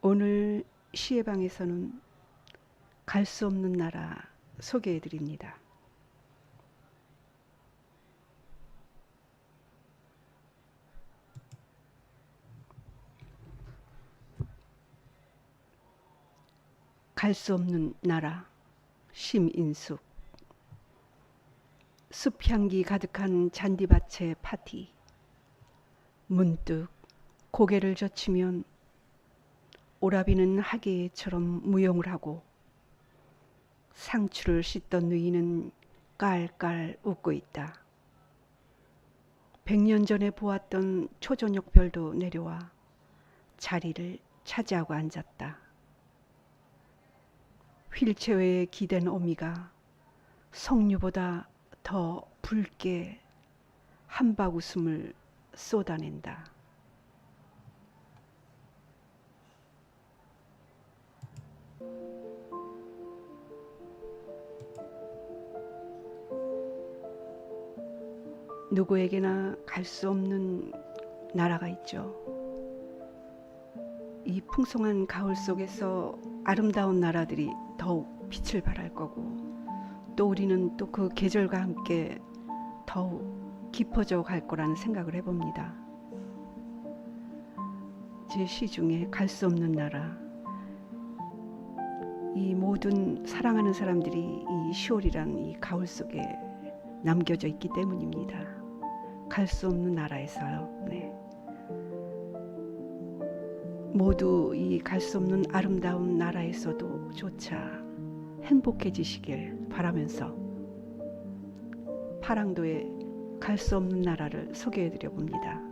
오늘 시의 방에서는 갈 수 없는 나라 소개해 드립니다. 갈 수 없는 나라 심인숙 숲향기 가득한 잔디밭의 파티 문득 고개를 젖히면 오라비는 하계처럼 무용을 하고 상추를 씻던 누이는 깔깔 웃고 있다. 백년 전에 보았던 초저녁 별도 내려와 자리를 차지하고 앉았다. 휠체어에 기댄 어미가 석류보다 더 붉게 한박 웃음을 쏟아낸다. 누구에게나 갈 수 없는 나라가 있죠. 이 풍성한 가을 속에서 아름다운 나라들이 더욱 빛을 발할 거고 또 우리는 또 그 계절과 함께 더욱 깊어져 갈 거라는 생각을 해봅니다. 제 시 중에 갈 수 없는 나라 이 모든 사랑하는 사람들이 이 10월이라는 이 가을 속에 남겨져 있기 때문입니다. 갈 수 없는 나라에서요. 네. 모두 이 갈 수 없는 아름다운 나라에서도 조차 행복해지시길 바라면서 파랑도의 갈 수 없는 나라를 소개해 드려 봅니다.